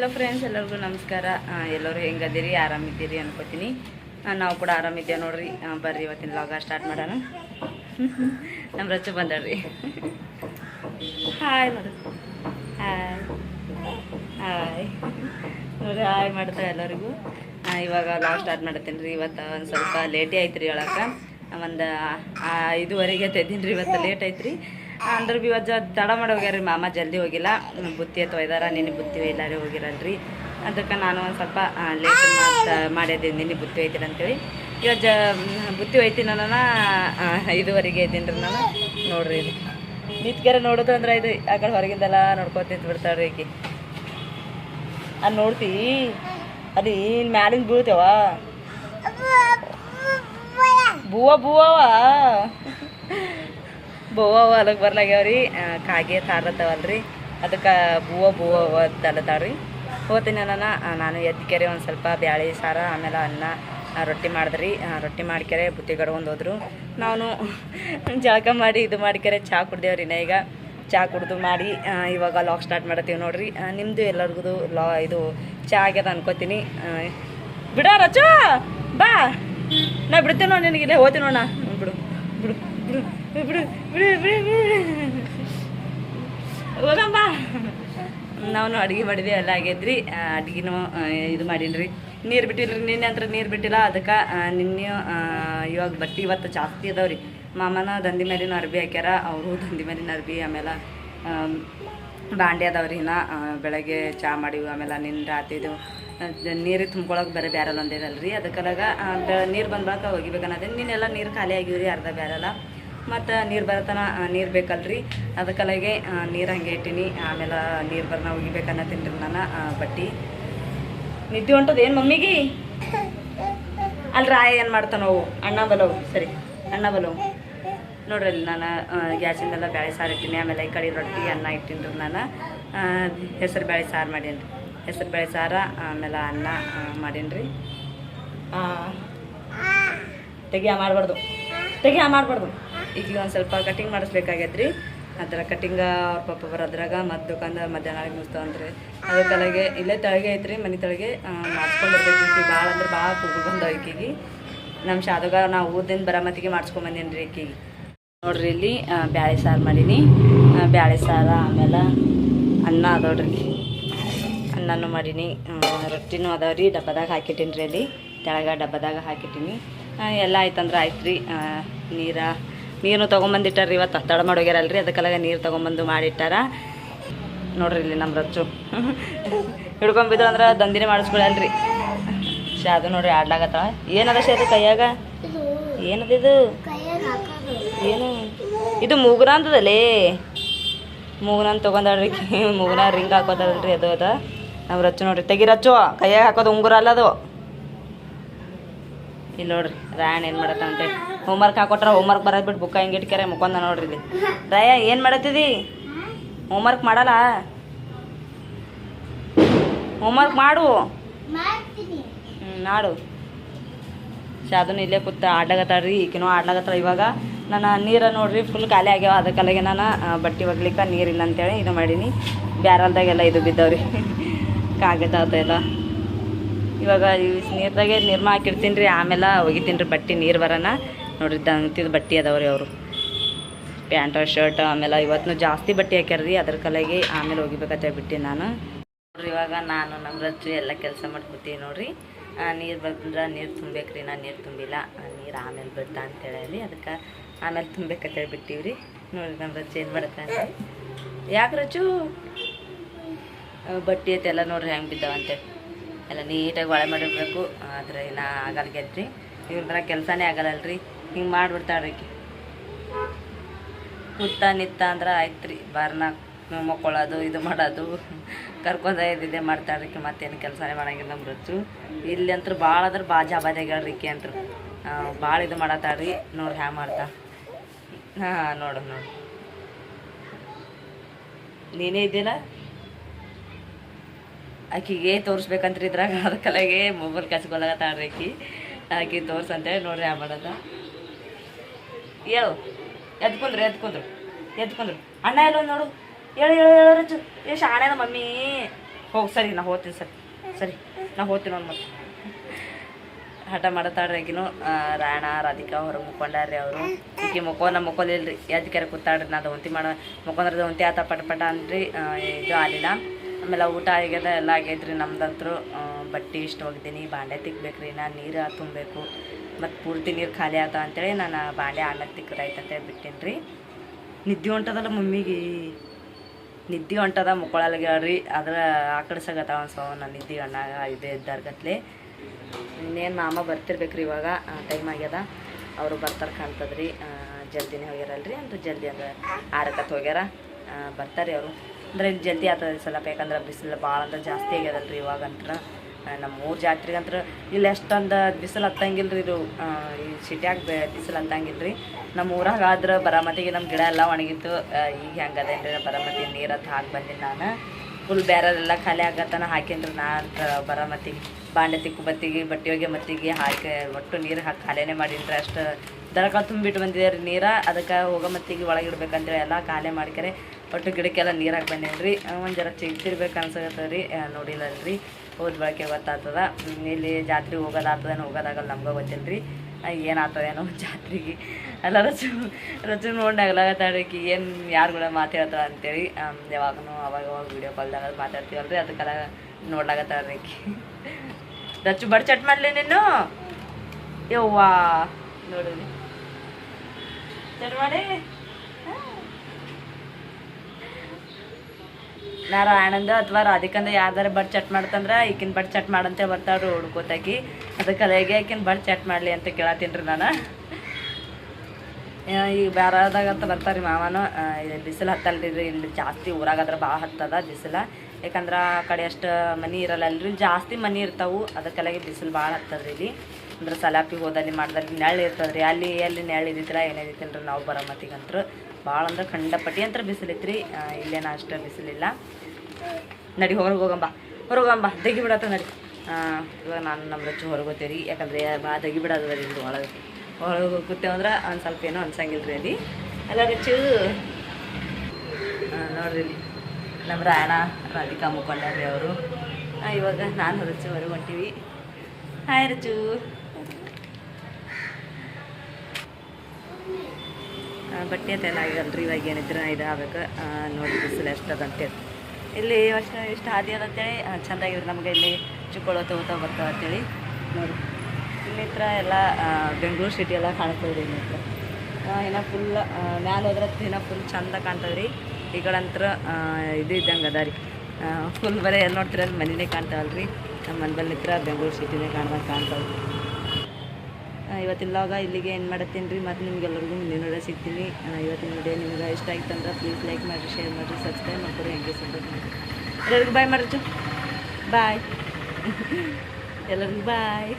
Hello friends ಎಲ್ಲರಿಗೂ ನಮಸ್ಕಾರ. ಎಲ್ಲರೂ ಹೆಂಗದಿರಿ? ಆರಾಮಿದ್ದೀರಿ ಅನ್ಕೋತೀನಿ. ನಾವು ಕೂಡ ಆರಾಮಿದ್ದೇವೆ ನೋಡ್ರಿ. ಬರ್ರಿ ಇವತ್ತಿನ ಲಾಗ ಸ್ಟಾರ್ಟ್ ಮಾಡೋಣ. ನಮ್ಮ ರಚ್ಚು ಬಂದಳ್ರಿ ಹಾಯ್ ಮಾಡು ಹಾಯ್ ಹಾಯ್ ನೋಡ್ರಿ ಹಾಯ್ ಮಾಡ್ತಾ ಎಲ್ಲರಿಗೂ. ಇವಾಗ ಲಾಗ್ ಸ್ಟಾರ್ಟ್ ಮಾಡತ್ತೀನಿ ರೀ ಇವತ್ತು ಒಂದು ಸ್ವಲ್ಪ ಲೇಟೇ ಐತ್ರಿ ಹೇಳಕ್ಕೆ. ಒಂದು ಐದುವರೆಗೆ ತೆದ್ದೀನಿ ರೀ ಇವತ್ತು ಲೇಟ್ ಐತ್ರಿ ಅಂದ್ರೆ ಭೀ ಇವತ್ತು ತಡ ಮಾಡಿ ಹೋಗ್ಯಾರ ರೀ ಮಾಮ ಜಲ್ದಿ ಹೋಗಿಲ್ಲ. ಬುತ್ತಿ ಒಯ್ದಾರ ನಿನ್ನೆ ಬುತ್ತಿ ಎಲ್ಲಾರು ಹೋಗಿರಲ್ರಿ. ಅದಕ್ಕೆ ನಾನು ಒಂದು ಸ್ವಲ್ಪ ಲೇಟ್ ಮಾಡ್ತಾ ಮಾಡಿದ್ದೀನಿ ಬುತ್ತಿ ಒಯ್ತೀನಿ ಅಂತೇಳಿ. ಇವತ್ತು ಜ ಬುತ್ತಿ ಒಯ್ತೀನಿ ನನ್ನ ಐದುವರೆಗೆ ಇದ್ದೀನಿ ರೀ ನಾನು ನೋಡ್ರಿ ಇದು. ನೋಡೋದಂದ್ರೆ ನೋಡೋದು ಅಂದ್ರೆ ಇದು ಆ ಕಡೆ ಹೊರಗಿಂದೆಲ್ಲ ನೋಡ್ಕೊತ ನಿಂತು ಬಿಡ್ತಾಳ್ರಿ ಈಕಿ. ಅದು ನೋಡ್ತಿ ಅದು ಏನು ಮ್ಯಾಲಿಂದ ಬೀಳ್ತೇವ. ಬೂವ ಬೂವವ. ಬೂವ ಹೊಲಕ್ಕೆ ಬರ್ಲಾಗ್ಯಾವ್ರಿ. ಕಾಗೆ ತಾರತ್ತವಲ್ರಿ ಅದಕ್ಕೆ ಬೂವ ಬೂವ ತಲತಾವ್ರಿ ಹೋಗ್ತೀನಿ ನಾನು ನಾನು ಎದ್ಕೆರೆ ಒಂದು ಸ್ವಲ್ಪ ಬ್ಯಾಳಿ ಸಾರ, ಆಮೇಲೆ ಅನ್ನ ರೊಟ್ಟಿ ಮಾಡಿದ್ರಿ. ರೊಟ್ಟಿ ಮಾಡ್ಕೆರೆ ಬುತ್ತಿ ಕಡ್ಕೊಂಡು ಹೋದ್ರು. ನಾನು ಜಳಕ ಮಾಡಿ ಇದು ಮಾಡ್ಕೆರೆ ಚಹಾ ಕುಡ್ದೇವ್ರಿ ನಾ ಈಗ. ಚಹಾ ಕುಡ್ದು ಮಾಡಿ ಇವಾಗ ಲಾಗ್ ಸ್ಟಾರ್ಟ್ ಮಾಡತ್ತೀವಿ ನೋಡ್ರಿ. ನಿಮ್ಮದು ಎಲ್ಲರಿಗೂ ಲಾ, ಇದು ಚಹಾ ಆಗ್ಯದ ಅನ್ಕೋತೀನಿ. ಬಿಡ ರಚ, ಬಾ. ನಾ ಬಿಡ್ತೇನೆ ನೋಡಿ ನಿನಗೆ ಇಲ್ಲೇ, ಹೋಗ್ತೀನಿ ನೋಡ ಬಿಡು ಬಿಡು ಬಿಡು. ಬಿಡು ಬಿಡು ಬಿಡು ನಾವು ಅಡುಗೆ ಮಾಡಿದ್ವಿ, ಎಲ್ಲ ಆಗೈದ್ರಿ. ಅಡುಗೆನೂ ಇದು ಮಾಡೀನಿ ನೀರು ಬಿಟ್ಟಿಲ್ರಿ, ನಿನ್ನೆ ಅಂತ ನೀರು ಬಿಟ್ಟಿಲ್ಲ, ಅದಕ್ಕೆ ನಿನ್ನೆ ಇವಾಗ ಬಟ್ಟೆ ಇವತ್ತು ಜಾಸ್ತಿ ಅದಾವ್ರಿ. ಮಾಮನ ದಂದಿ ಮೇಲಿನ ಅರ್ಬಿ ಹಾಕ್ಯಾರ, ಅವರು ದಂದಿ ಮೇಲಿನ ಅರ್ಬಿ, ಆಮೇಲೆ ಬಾಂಡೆ ಅದಾವ್ರಿ ಇನ್ನ ಬೆಳಗ್ಗೆ ಚಹಾ ಮಾಡಿವಿ, ಆಮೇಲೆ ನಿನ್ನ ರಾತ್ರಿದು ನೀರು ತುಂಬ್ಕೊಳಕ್ಕೆ ಬೇರೆ ಬ್ಯಾರಲ್ ಒಂದಿದಲ್ರಿ ಅದಕ್ಕಲಾಗ ನೀರು ಬಂದ್ಬಳಕ ಹೋಗಿಬೇಕನ್ನೋದೇ, ನೀನೆಲ್ಲ ನೀರು ಖಾಲಿ ಆಗಿವ್ರಿ, ಅರ್ಧ ಬ್ಯಾರಲ್ಲ ಮತ್ತು ನೀರು ಬರತನ ನೀರು ಬೇಕಲ್ರಿ. ಅದಕ್ಕಲಾಗೆ ನೀರು ಹಂಗೆ ಇಟ್ಟೀನಿ. ಆಮೇಲೆ ನೀರು ಬರ್ನ ಒಗಿಬೇಕನ್ನತ್ತೀನಿ ನಾನು ಬಟ್ಟಿ. ನಿದ್ದೆ ಹೊಂಟದ ಏನು ಮಮ್ಮಿಗೆ? ಅಲ್ರಿ ಆಯ ಏನು ಮಾಡ್ತಾನವು ಅಣ್ಣ ಬಲವು, ಸರಿ. ಅಣ್ಣ ಬಲವು. ನೋಡ್ರಿ ಅಲ್ಲಿ ನಾನು ಗ್ಯಾಸಿಂದೆಲ್ಲ ಬೇಳೆ ಸಾರು ಇಟ್ಟಿನಿ. ಆಮೇಲೆ ಈ ಕಡೆ ರೊಟ್ಟಿ, ಅನ್ನ ಇಟ್ಟಿನಿ ನಾನು. ಹೆಸರು ಬೇಳೆ ಸಾರು ಮಾಡೀನಿ ರೀ ಹೆಸರು ಬೇಳೆ ಸಾರ, ಆಮೇಲೆ ಅನ್ನ ಮಾಡೀನಿ ರೀ ತೆಗಿಯ ಮಾಡಬಾರ್ದು. ತೆಗಿಯ ಮಾಡಬಾರ್ದು. ಈಗ ಒಂದು ಸ್ವಲ್ಪ ಕಟಿಂಗ್ ಮಾಡಿಸ್ಬೇಕಾಗ್ಯದ್ರಿ ಆ ಥರ ಕಟಿಂಗ ಅವ್ರ ಪಾಪ ಬರೋದ್ರಾಗ ಮತ್ತು ದುಕಾನ್ದಾರ ಮಧ್ಯಾಹ್ನ ಮುಗಿಸ್ತವಂದ್ರಿ ಅದ್ರ ತಲೆಗೆ, ಇಲ್ಲೇ ತೆಳಗೆ ಐತ್ರಿ, ಮನೆ ತಳಗೆ ಮಾಡಿಸ್ಕೊಂಡಿರ್ಬೇಕು ಈಕಿ. ಭಾಳ ಅಂದ್ರೆ ಭಾಳ ಕೂಗು ಬಂದವ ಈಕಿಗೆ. ನಮ್ಮ ಶಾದಗ ನಾವು ಊದಿಂದ ಬರಮತಿಗೆ ಮಾಡಿಸ್ಕೊಂಬಂದೇನಿ ರೀ ಈಕಿಗೆ ನೋಡ್ರಿ ಇಲ್ಲಿ ಬ್ಯಾಳೆ ಸಾರು ಮಾಡೀನಿ. ಬ್ಯಾಳೆ ಸಾರು ಆಮೇಲೆ ಅನ್ನ ಅದಾವ್ರಿ ಅನ್ನನೂ ಮಾಡೀನಿ. ರೊಟ್ಟಿನೂ ಅದಾವ ರೀ, ಡಬ್ಬದಾಗ ಹಾಕಿಟ್ಟಿನಿ ರೀ ಅಲ್ಲಿ. ತೆಳಗ ಡಬ್ಬದಾಗ ಹಾಕಿಟ್ಟೀನಿ. ಎಲ್ಲ ಆಯ್ತಂದ್ರೆ ಆಯ್ತು ರೀ ನೀರ ನೀರು ತೊಗೊಂಬಂದಿಟ್ಟಾರ ಇವತ್ತು. ತಡ ಮಾಡೋಗ್ಯಾರಲ್ರಿ ಅದಕ್ಕೆಲ್ಲ ನೀರು ತೊಗೊಂಬಂದು ಮಾಡಿಟ್ಟಾರ. ನೋಡ್ರಿ ಇಲ್ಲಿ ನಮ್ಮ ರಚ್ಚು ಹಿಡ್ಕೊಂಬಿದ್ರು ಅಂದ್ರೆ ದಂದಿನೇ ಮಾಡಿಸ್ಕೊಳಲ್ರಿ. ಶಾದು ನೋಡ್ರಿ ಆಡ್ಲಾಗತ್ತ ಏನದ ಶಾದು ಕೈಯಾಗ? ಏನದಿದು ಏನು? ಇದು ಮೂಗುರ ಅಂತದಲ್ಲೇ ಮೂಗುರನ್ ತೊಗೊಂಡಾಳ್ರಿ. ಮೂಗುನ ರಿಂಗ್ ಹಾಕೋದಲ್ರಿ ಅದು ಅದ. ನಮ್ಮ ರಚ್ಚು ನೋಡ್ರಿ. ತೆಗಿ ರಚ್ಚು ಕೈಯಾಗ ಹಾಕೋದು ಉಂಗುರ ಅಲ್ಲ ಅದು. ಇಲ್ಲಿ ನೋಡ್ರಿ, ರಾಯಣ್ಣ ಏನು ಮಾಡತ್ತಂತೆ ಹೋಮ್ವರ್ಕ್ ಹಾಕೊಟ್ರ ಹೋಮ್ವರ್ಕ್ ಬರೋದು ಬಿಟ್ಟು ಬುಕ್ಕ ಹಿಂಗೆ ಇಟ್ಕ್ಯಾರೆ ಮುಖಂದ ನೋಡ್ರಿ ಇಲ್ಲಿ. ರಾಯ, ಏನು ಮಾಡತ್ತಿದಿ? ಹೋಮ್ವರ್ಕ್ ಮಾಡಲ್ಲ? ಹೋಮ್ವರ್ಕ್ ಮಾಡು. ಹ್ಞೂ ಶಾದನು ಇಲ್ಲೇ ಕೂತ ಆಡ್ಲಾಗತ್ತಾಳ್ರಿ ಈಕಿನೂ ಆಡ್ಲಾಗತ್ತಾಳ ಇವಾಗ. ನಾನು ನೀರು ನೋಡ್ರಿ ಫುಲ್ ಖಾಲಿ ಆಗ್ಯಾವ, ಅದಕ್ಕಲ್ಲಿಗೆ ನಾನು ಬಟ್ಟೆ ಒಗ್ಲಿಕ್ಕೆ ನೀರಿಲ್ಲ ಅಂತೇಳಿ ಇದು ಮಾಡೀನಿ. ಬ್ಯಾರಲ್ದಾಗೆಲ್ಲ ಇದು ಬಿದ್ದವ್ರಿ. ಕಾಗದ ಎಲ್ಲ ಇವಾಗ ನೀರ್ದಾಗೆ ನಿರ್ಮ ಹಾಕಿರ್ತೀನಿ ರೀ ಆಮೇಲೆ ಒಗಿತೀನಿ ರೀ ಬಟ್ಟೆ ನೀರು ಬರೋಣ ನೋಡ್ರಿ ದಂತಿದ ಬಟ್ಟೆ ಅದಾವ್ರಿ ಅವರು. ಪ್ಯಾಂಟ್ ಶರ್ಟ್ ಆಮೇಲೆ ಇವತ್ತು ಜಾಸ್ತಿ ಬಟ್ಟೆ ಹಾಕ್ಯಾರ ರೀ ಅದ್ರ ಕಲೆಗೆ ಆಮೇಲೆ ಒಗಿಬೇಕಂತ ಬಿಟ್ಟು ನಾನು. ನೋಡ್ರಿ ಇವಾಗ ನಾನು ನಮ್ಮ ರಚ್ಚು ಎಲ್ಲ ಕೆಲಸ ಮಾಡ್ಕೊತೀನಿ ನೋಡ್ರಿ. ನೀರು ಬಂದ್ರೆ ನೀರು ತುಂಬೇಕ್ರಿ ನಾನು ನೀರು ತುಂಬಿಲ್ಲ. ನೀರು ಆಮೇಲೆ ಬಿಡ್ತಾ ಅಂತೇಳಿ ಅದಕ್ಕೆ ಆಮೇಲೆ ತುಂಬಬೇಕಂತ ಬಿಟ್ಟಿವಿ ರೀ. ನೋಡ್ರಿ ನಮ್ಮ ರಚ್ಚು ಏನು ಮಾಡ್ತಾನೆ ಯಾಕೆ ಆ, ಬಟ್ಟೆ ಐತೆಲ್ಲ ನೋಡ್ರಿ ಹೆಂಗೆ ಬಿದ್ದಾವ ಅಂತೇಳಿ ಎಲ್ಲ ನೀಟಾಗಿ ಒಳೆ ಮಾಡಿರ್ಬೇಕು. ಆದರೆ ಇನ್ನು ಆಗಲ್ಗೆದ್ರಿ ಇವ್ರ ಕೆಲಸನೇ ಆಗಲ್ಲಲ್ರಿ. ಹಿಂಗೆ ಮಾಡಿಬಿಡ್ತಾಳ್ರಿ ಕೂತ ನಿತ್ತ ಅಂದ್ರೆ ಆಯ್ತು ರೀ ಬಾರ್ನ ಮಕ್ಕೊಳ್ಳೋದು ಇದು ಮಾಡೋದು. ಕರ್ಕೊಂಡ ಇದೇ ಮಾಡ್ತಾಳ್ರಿ ಮತ್ತೇನು ಕೆಲಸನೇ ಮಾಡಂಗಿಲ್ಲ ನಮ್ಮ ರುಚು ಇಲ್ಲಿ ಅಂತೂ ಭಾಳ ಅಂದ್ರೆ ಭಾಳ ಜಾಬಾದ್ಯಾಗ್ಯಾಳ್ರಿ ಅಂತರು ಭಾಳ ಇದು ಮಾಡತ್ತಾಳ್ರಿ ನೋಡ್ರಿ ಹ್ಯಾ ಮಾಡ್ತಾ. ಹಾಂ, ನೋಡು ನೋಡು. ನೀನೇ ಇದ್ದಿಲ್ಲ ಆಕಿಗೆ ತೋರಿಸ್ಬೇಕಂತ್ರಿ ಇದ್ರಾಗ ಅದಕ್ಕಲಾಗೆ ಮೊಬೈಲ್ ಕಚ್ಕೊಳಗತ್ತಾಳ್ರಿ ಆಕಿ. ಆಕಿ ತೋರ್ಸಂತೇಳಿ ನೋಡ್ರಿ ಆ ಮಾಡೋದ. ಹೇಳು ಎದ್ಕೊಂದ್ರು ಎದ್ಕೊಂಡ್ರು ಎದ್ಕೊಂಡ್ರು. ಅಣ್ಣ ಎಲ್ಲ ನೋಡು. ಹೇಳು ಹೇಳು ಹೇಳು ಚು ಶಾಣೆನ ಮಮ್ಮಿ. ಹೋಗಿ ಸರಿ ನಾ ಹೋಗ್ತೀನಿ ಸರಿ. ಸರಿ ನಾ ಹೋಗ್ತೀನಿ ಒಂದು ಮತ್ತೆ. ಹಠ ಮಾಡತಾಡ್ರಿ ಆಕಿನು. ರಾಯಣ ರಾಧಿಕಾ ಹೊರಗೆ ಮುಕ್ಕೊಂಡಾರ್ರಿ ಅವರು. ಈಕಿ ಮುಖೋನ ಮುಕ್ಕೋದಿಲ್ರಿ ಎದ್ಕೆರೆ ಕೂತಾಡ್ರಿ ನಾ ದವಂತಿ ಮಾಡೋ ಮುಕ್ಕೊಂಡ್ರೆ ದವಂತಿ ಆತ ಪಟ ಪಟ ಅಂದ್ರಿ. ಆ, ಇದು ಆಗಲಿಲ್ಲ ಆಮೇಲೆ ಊಟ ಆಗ್ಯದ, ಎಲ್ಲ ಆಗೈತ್ರಿ ನಮ್ದಂತರೂ ಬಟ್ಟೆ ಇಷ್ಟು ಹೋಗಿದ್ದೀನಿ ಬಾಂಡೆ ತಿಕ್ಬೇಕು ರೀ ನಾನು ನೀರು ತುಂಬಬೇಕು. ಮತ್ತು ಪೂರ್ತಿ ನೀರು ಖಾಲಿ ಆತ ಅಂತೇಳಿ ನಾನು ಬಾಂಡೆ ಆಮೇಲೆ ತಿಕ್ಕರಾಯ್ತು ಅಂತೇಳಿ ಬಿಟ್ಟೇನಿ ರೀ. ನಿದ್ದೆ ಹೊಂಟದಲ್ಲ ಮಮ್ಮಿಗೆ? ನಿದ್ದೆ ಹೊಂಟದ ಮುಕ್ಕೊಳಲ್ಗ್ಯಾಳ್ರಿ ಅದ್ರ ಒಂದು ಸೊ, ನಾನು ನಿದ್ದೆ ಅಣ್ಣಾಗ ಇದೆ ಇದ್ದಾರ್ಗತ್ಲೆ ಇನ್ನೇನು ಮಾಮ ಬರ್ತಿರ್ಬೇಕ್ರಿ ಇವಾಗ. ಟೈಮ್ ಆಗ್ಯದ. ಅವರು ಬರ್ತಾರೆ ಕಾಣ್ತದ್ರಿ. ಜಲ್ದಿನೇ ಹೋಗ್ಯಾರಲ್ರಿ. ಅಂತ ಜಲ್ದಿ ಅಂದ್ರೆ ಆರಕತ್ತು ಹೋಗ್ಯಾರ. ಬರ್ತಾರೆ ಅವರು. ಅಂದ್ರೆ ಜಲ್ದಿ ಆಗ್ತದೆ ಸ್ವಲ್ಪ ಯಾಕಂದ್ರೆ ಬಿಸಿಲು ಭಾಳ ಅಂದ್ರೆ ಜಾಸ್ತಿ ಆಗ್ಯದಲ್ರಿ ಇವಾಗಂತ್ರ. ನಮ್ಮ ಊರು ಜಾತ್ರೆಗಂತ್ರ ಇಲ್ಲಿ ಎಷ್ಟೊಂದು ಬಿಸಿಲು ಹತ್ತಂಗಿಲ್ಲ ರೀ ಇದು ಈ ಸಿಟಿಯಾಗ ಬಿಸಿಲು ಹತ್ತಂಗಿಲ್ಲ ರೀ ನಮ್ಮ ಊರಾಗ ಆದ್ರೆ ಬರಾಮತಿಗೆ ನಮ್ಮ ಗಿಡ ಎಲ್ಲ ಒಣಗಿತ್ತು. ಈಗ ಹೆಂಗದೇನ್ರಿ ಬರಾಮತಿ ಅಂತ ಹಾಕಿ ಬಂದಿನಿ ನಾನು. ಫುಲ್ ಬೇರೆಲ್ಲ ಖಾಲಿ ಆಗತ್ತನ ಹಾಕಿನ್ರಿ ನಾ ಅಂತ ಬರಾಮತಿಗೆ ಬಾಂಡೆ ತಿಕ್ಕು ಬತ್ತಿಗೆ, ಬಟ್ಟೆ ಒಗೆ ಮತ್ತಿಗೆ ಹಾಕಿ ಒಟ್ಟು ನೀರು ಹಾಕಿ ಖಾಲಿನೇ ಮಾಡಿನ್ರಿ ಅಷ್ಟು. ದರಕ ತುಂಬಿಟ್ಟು ಬಂದಿದೆ ರೀ ನೀರು. ಅದಕ್ಕೆ ಹೋಗೋ ಮತ್ತಿಗೆ ಒಳಗೆ ಇಡ್ಬೇಕಂತೇಳಿ ಎಲ್ಲ ಖಾಲಿ ಮಾಡ್ಕರೆ ಒಟ್ಟು ಗಿಡಕ್ಕೆಲ್ಲ ನೀರು ಹಾಕಿ ಬಂದೇನ್ರಿ ಒಂದು ಜರ ಚಿಗ್ತಿರ್ಬೇಕು ಅನ್ಸಕತ್ತದ ರೀ. ನೋಡಿಲ್ಲಲ್ರಿ ಹೋದ ಬಳಕೆ ಗೊತ್ತಾಗ್ತದ ಇಲ್ಲಿ ಜಾತ್ರೆ ಹೋಗೋದಾಗ್ತದೇನೋ ಹೋಗೋದಾಗಲ್ಲ ನಮ್ಗೆ ಗೊತ್ತಿಲ್ಲ ರೀ ಏನಾಗ್ತದೇನೋ ಜಾತ್ರೆಗೆ. ಅಲ್ಲ ರಚು ರಚು ನೋಡಿ ನಗಲಾಗತ್ತಾಡ್ರಿ ಏನು ಯಾರು ಕೂಡ ಮಾತಾಡ್ತಾಳೆ ಅಂತೇಳಿ. ಯಾವಾಗೂ ಅವಾಗ ಅವಾಗ ವೀಡಿಯೋ ಕಾಲ್ದಾಗ ಮಾತಾಡ್ತೀವಲ್ರಿ. ಅದಕ್ಕೆಲ್ಲ ನೋಡ್ಲಾಗತ್ತಾಳ್ರಿ ಆಕಿ ರಚು ಬಡ್ ಚಟ್ ಮಾಡಲಿ ನೀನು? ಯವ್ವಾ ನೋಡಿರಿ ಚಟ್ ಮಾಡಿ. ನಾರ ಆನಂದ ಅಥವಾ ರಾಧಿಕಂದ ಯಾವ್ದಾರ ಬಡ್ ಚಟ್ ಮಾಡ್ತಂದ್ರೆ ಈಕಿನ ಬಡ್ ಚಟ್ ಮಾಡಂತೆ ಬರ್ತಾವ್ರು ಹುಡ್ಕೋತಾಕಿ. ಅದಕ್ಕೆ ಅಲ್ಲಿಗೆ ಆಕಿನ ಬಡ್ ಚಟ್ ಮಾಡಲಿ ಅಂತ ಕೇಳತ್ತೀನಿ ರೀ ನಾನು ಈಗ ಬೇರೆದಾಗ ಅಂತ ಬರ್ತಾರೆ ಮಾವನು ಬಿಸಿಲು ಹತ್ತಲ್ರಿ ಇಲ್ಲಿ ಜಾಸ್ತಿ ಊರಾಗಾದ್ರೆ ಭಾಳ ಹತ್ತದ ಬಿಸಿಲು. ಯಾಕಂದ್ರೆ ಆ ಕಡೆ ಅಷ್ಟು ಮನಿ ಇರಲ್ಲ ಅಲ್ರಿ ಜಾಸ್ತಿ ಮನಿ ಇರ್ತಾವೆ, ಅದಕ್ಕೆಲ್ಲಾಗಿ ಬಿಸಿಲು ಭಾಳ ಹತ್ತದ್ರಿ ಇಲ್ಲಿ. ಅಂದ್ರೆ ಸಲಾಪಿಗೆ ಹೋದಲ್ಲಿ ಮಾಡ್ದಲ್ಲಿ ನೆಳ್ಳು ಇರ್ತದ್ರಿ, ಅಲ್ಲಿ ನೆಳ್ಳು ಇದ್ದಿತ್ತಿಲ್ಲ ಏನಿದ್ದಿತ್ತಿಲ್ಲ ರೀ ನಾವು ಬರೋ ಮತ್ತಿಗಂತ್ರ. ಭಾಳ ಅಂದ್ರೆ ಖಂಡಪಟ್ಟಿ ಅಂತ ರೀ ಇಲ್ಲೇನ ಅಷ್ಟು ಬಿಸಿಲಿಲ್ಲ. ನಡಿ ಹೊರಗೆ ಹೋಗಂಬ. ಹೊರಗೆ ಹೋಗಂಬ. ದಗಿ ಬಿಡತ್ತ ನಡಿ. ಇವಾಗ ನಾನು ನಮ್ಮ ರಚ್ಚು ಹೊರಗೆ ಹೋಗ್ತೀವಿ ರೀ ಯಾಕಂದ್ರೆ ಭಾಳ ದಗಿ ಬಿಡೋದು ರೀ ಇದು ಒಳಗೆ. ಹೊರಗೆ ಹೋಗುತ್ತೇವೆ ಅಂದ್ರೆ ಒಂದು ಸ್ವಲ್ಪ ಏನೋ ಅನ್ಸಂಗಿಲ್ಲ ರೀ ಅಲ್ಲಿ. ಅಲ್ಲ ರಚ್ಚು ನೋಡ್ರಿ ಇಲ್ಲಿ. ನಮ್ಮ ರಾಯಣ ರಾಧಿಕಾ ಮುಖಂಡರಿ ಅವರು. ಇವಾಗ ನಾನು ರಚ್ಚು ಹೊರಗೆ ಹೊಂಟೀವಿ. ಹಾಯ್ ರಚ್ಚು. ಆ, ಅಂತ ಎಲ್ಲ ಆಗಲ್ರಿ ಇವಾಗ ಏನಿದ್ರೆ ಇದು ಆಗ್ಬೇಕು ನೋಡಿ ಬಿಸಿಲು ಎಷ್ಟದಂತೇಳಿ ಇಲ್ಲಿ ವರ್ಷ ಇಷ್ಟು ಹಾದಿ ಅದಂತೇಳಿ ಚೆಂದಾಗಿದ್ರು ನಮಗೆ ಇಲ್ಲಿ ಚಿಕ್ಕೊಳ್ಳೋ ತಗೋತಾ ಬರ್ತಾವ ಅಂತೇಳಿ ನೋಡಿ. ಇಲ್ಲಿ ಹತ್ರ ಎಲ್ಲ ಬೆಂಗಳೂರು ಸಿಟಿ ಎಲ್ಲ ಕಾಣ್ತದೆ ರೀ ಇಲ್ಲಿ ಹತ್ರ. ಏನೋ ಫುಲ್ ಮ್ಯಾಲ ಹೋದ್ರೆ ಏನೋ ಫುಲ್ ಚಂದ ಕಾಣ್ತದೆ ರೀ ಈ ಕಡೆ ಅಂತ್ರ ಇದು ಇದ್ದಂಗೆ ಅದ ರೀ. ಫುಲ್ ಬರೀ ಎಲ್ಲಿ ನೋಡ್ತೀರ ಮನೆಯೇ ಕಾಣ್ತಾವಲ್ಲ ರೀ ನಮ್ಮ ಮನೆ ಬೆಂಗಳೂರು ಸಿಟಿನೇ ಕಾಣ್ದಂಗೆ ಕಾಣ್ತಾವೆ ಆ, ಇವತ್ತಿನ ಲಾಗ ಇಲ್ಲಿಗೆ ಏನು ಮಾಡತ್ತೀನಿ ರೀ ಮತ್ತು ನಿಮ್ಗೆಲ್ಲರಿಗೂ ಮುಂದಿನ ವಿಡಿಯೋ ಸಿಗ್ತೀನಿ. ಇವತ್ತಿನ ವಿಡಿಯೋ ನಿಮ್ಗೆ ಇಷ್ಟ ಆಯ್ತು ಅಂದ್ರೆ ಪ್ಲೀಸ್ ಲೈಕ್ ಮಾಡಿರಿ ಶೇರ್ ಮಾಡಿರಿ ಸಬ್ಸ್ಕ್ರೈಬ್ ಮಾಡ್ಕೊರಿ, ಹೆಂಗೆ ಸಪೋರ್ಟ್ ಎಲ್ಲರಿಗೂ ಬಾಯ್ ಮಾಡಿರಿ ಬಾಯ್ ಎಲ್ಲರಿಗೂ ಬಾಯ್